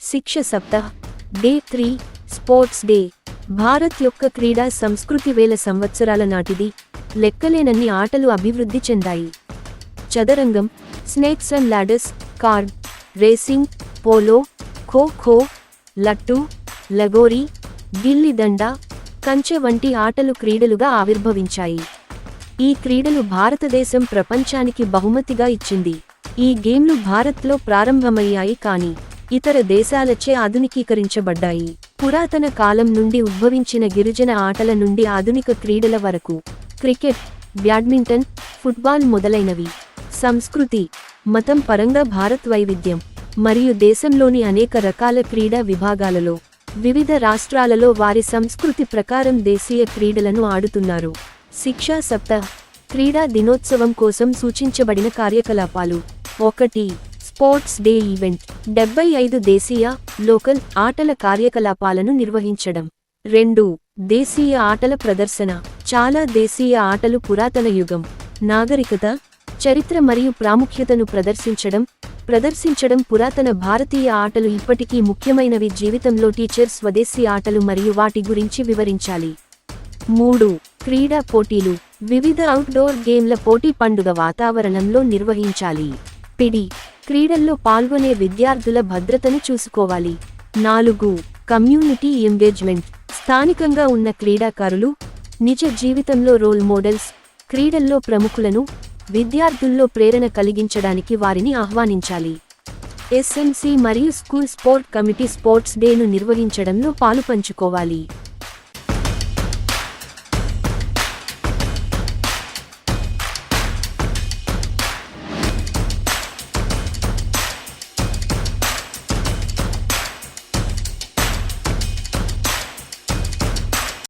Shiksha Saptah day three sports day. Bharat యొక్క క్రీడా సంస్కృతి వేల సంవత్సరాల నాటిది. లెక్కలేనన్ని ఆటలు అభివృద్ధి చెందాయి. చదరంగం snakes and ladders card racing polo kho kho లట్టు lagori gilli danda కంచె వంటి ఆటలు క్రీడలుగా ఆవిర్భవించాయి. ఈ క్రీడలు భారతదేశం ప్రపంచానికి బహుమతిగా ఇచ్చింది. ఈ గేమ్లు భారత్లో ప్రారంభమయ్యాయి కానీ ఇతర దేశాలచే ఆధునికీకరించబడ్డాయి. పురాతన కాలం నుండి ఉద్భవించిన గిరిజన ఆటల నుండి ఆధునిక క్రీడల వరకు క్రికెట్ బ్యాడ్మింటన్ ఫుట్బాల్ మొదలైనవి. సంస్కృతి మతం పరంగా భారత్ వైవిధ్యం మరియు దేశంలోని అనేక రకాల క్రీడా విభాగాలలో వివిధ రాష్ట్రాలలో వారి సంస్కృతి ప్రకారం దేశీయ క్రీడలను ఆడుతున్నారు. శిక్షా సప్తాహ్ క్రీడా దినోత్సవం కోసం సూచించబడిన కార్యకలాపాలు ఒకటి స్పోర్ట్స్ డే ఈవెంట్ డెబ్బై ఐదు దేశీయ లోకల్ ఆటల కార్యకలాపాలను నిర్వహించడం. రెండు దేశీయ ఆటల ప్రదర్శన చాలా దేశీయ ఆటలు పురాతన యుగం. నాగరికత చరిత్ర మరియు ప్రాముఖ్యతను ప్రదర్శించడం ప్రదర్శించడం పురాతన భారతీయ ఆటలు ఇప్పటికీ ముఖ్యమైనవి జీవితంలో టీచర్ స్వదేశీ ఆటలు మరియు వాటి గురించి వివరించాలి. మూడు క్రీడా పోటీలు వివిధ అవుట్డోర్ గేమ్ల పోటీ పండుగ వాతావరణంలో నిర్వహించాలి. పిడి క్రీడల్లో పాల్గొనే విద్యార్థుల భద్రతను చూసుకోవాలి. నాలుగు కమ్యూనిటీ ఎంగేజ్మెంట్. స్థానికంగా ఉన్న క్రీడాకారులు నిజ జీవితంలో రోల్ మోడల్స్ క్రీడల్లో ప్రముఖులను విద్యార్థుల్లో ప్రేరణ కలిగించడానికి వారిని ఆహ్వానించాలి. ఎస్ఎంసి మరియు స్కూల్ స్పోర్ట్ కమిటీ స్పోర్ట్స్ డేను నిర్వహించడంలో పాలుపంచుకోవాలి